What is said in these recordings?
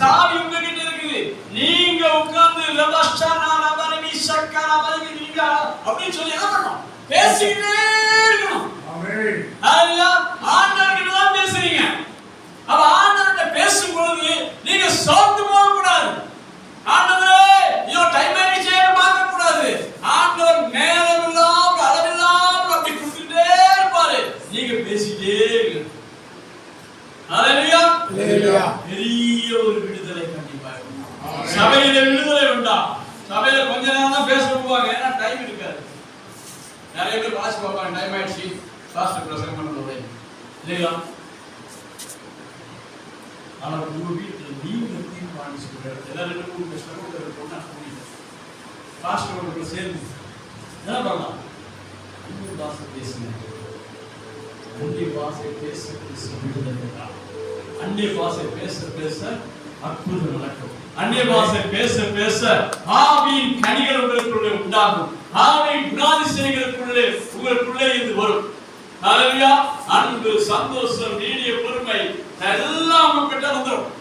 சாவி உங்ககிட்ட இருக்குது. நீங்க உட்கார்ந்து லபஷனா லபரமி ஷக்கா லபரமி நீங்க அப்படின்னு சொல்லி என்ன பண்ணணும்? பேசிக்கிட்டே இருக்கணும். ஆமென். ஹalleluya ஆண்டவர்கிட்ட தான் பேசுறீங்க. அப்ப ஆண்டவர்கிட்ட பேசும் பொழுது நீங்க சோர்ந்து போக சபையில கொஞ்ச நேரம் தான் பேச விடுவாங்க. ஏன்னா டைம் இருக்காது. நிறைய பேர் வாசி பார்ப்பாங்க. டைம் ஆயிடுச்சு. பாஸ்டர் பிரசங்கம் பண்ண போறேன் இல்லையா ஆனா உங்க வீட்டுல நீங்க தீர்மானம் சொல்ற எல்லாரும் ரெண்டு மூணு பேசுறாங்க ஒருத்தர் பொண்ணா கூடிட்டு பாஸ்டர் உங்களுக்கு சேர்ந்து. என்ன பண்ணலாம்? இன்னொரு பாச பேசுங்க. அந்நிய பாசை பேச பேச அந்நிய பாசை பேச பேச அற்புதம் நடக்கும் அந்நிய பாஷை பேச பேச ஆவியின் கனிகள் உங்களுக்குள்ளே உண்டாகும். ஆவியின் குணாதிசயங்களுக்குள்ளே உங்களுக்குள்ளே இது வரும். அலவியா அன்பு சந்தோஷம் நீடிய பொறுமை எல்லாம் உங்ககிட்ட வந்துடும்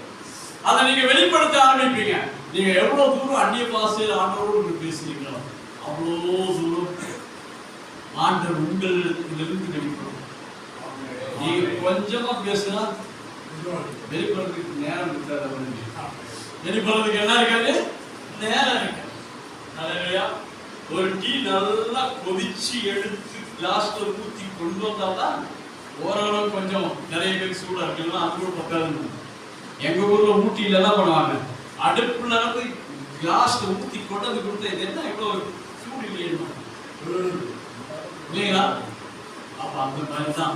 அதை நீங்க வெளிப்படுத்த ஆரம்பிப்பீங்க. நீங்க எவ்வளவு தூரம் அந்நிய பாஷையில் ஆண்டவரோடு பேசுறீங்களோ அவ்வளோ தூரம் ஆண்டவர் உங்களிலிருந்து வெளிப்படும். நீங்க கொஞ்சமா பேசினா வெளிப்படுறதுக்கு நேரம் இருக்காது அவனுக்கு. வெளிப்படுறதுக்கு என்ன இருக்காது? நேரம் இருக்காது. ஹalleluya. ஒரு டீ நல்லா கொதிச்சு எடுத்து கிளாஸ்ல ஊத்தி கொண்டு வந்தாதான் ஓரளவு கொஞ்சம் நிறைய பேர் சூடா இருக்குன்னா அது கூட பத்தாது எங்க ஊர்ல ஊட்டியில தான் பண்ணுவாங்க. அடுப்புல இருந்து கிளாஸ்ல ஊத்தி கொண்டு வந்து இது என்ன இவ்வளவு சூடு இல்லையா இல்லைங்களா? அப்ப அந்த மாதிரி தான்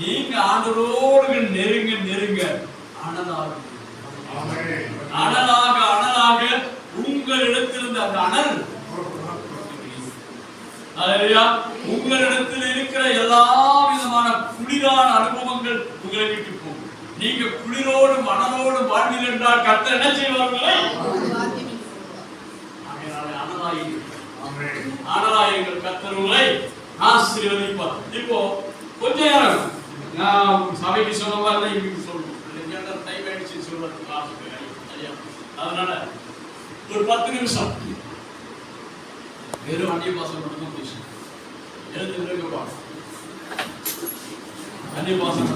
நீங்க ஆண்டவரோடு நெருங்க நெருங்க. அனலாக. அனலாக அனலாக உங்களிடத்திலிருந்து அந்த அனல். உங்களிடத்தில் இருக்கிற எல்லா விதமான குளிரான அனுபவங்கள் உங்களை விட்டு போகும். நீங்க குளிரோடு மனதோடு வாழ்வில் என்றால் கர்த்தர் என்ன செய்வார்களே? ஆனராயங்கள் கத்தருங்களை ஆசீர்வதிப்பார். இப்போ கொஞ்ச நேரம். நான் சபைக்கு சொன்ன மாதிரி தான் இவங்களுக்கு சொல்லணும் இல்லைன்னா டைம் ஆயிடுச்சுன்னு சொல்றதுக்கு ஆசை சரியா அதனால ஒரு பத்து நிமிஷம் வெறும் அந்நிய பாசம் மட்டும் தான் பேசணும் எழுந்து விரும்பி அந்நிய பாசம்